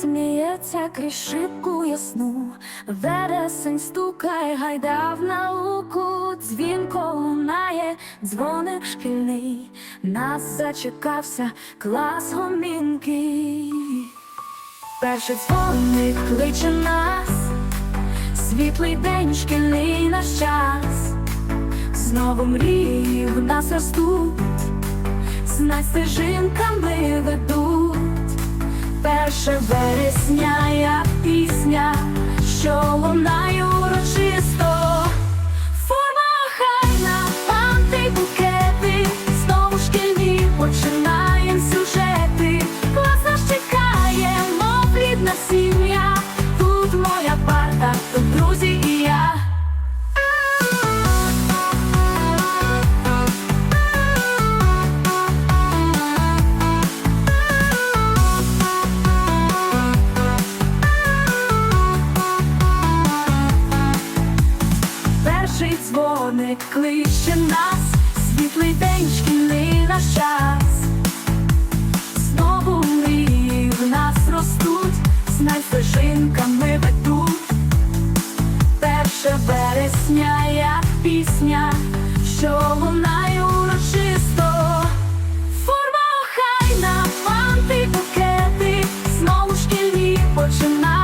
сміється крізь шибку ясну, вересень стукає, гайда в науку, дзвінко лунає, дзвоник шкільний, нас зачекався клас гомінки. Перший дзвоник кличе нас, світлий день, шкільний наш час, знову мрії в нас ростуть, знай стежинками ведуть. Перше вересня, як пісня, перший дзвоник кличе нас, світлий день шкільний наш час. Знову мрії в нас ростуть, з найстежинками ведуть. Перше вересня, як пісня, що лунає урочисто. Форма хай на манти, букети, знову шкільні починають.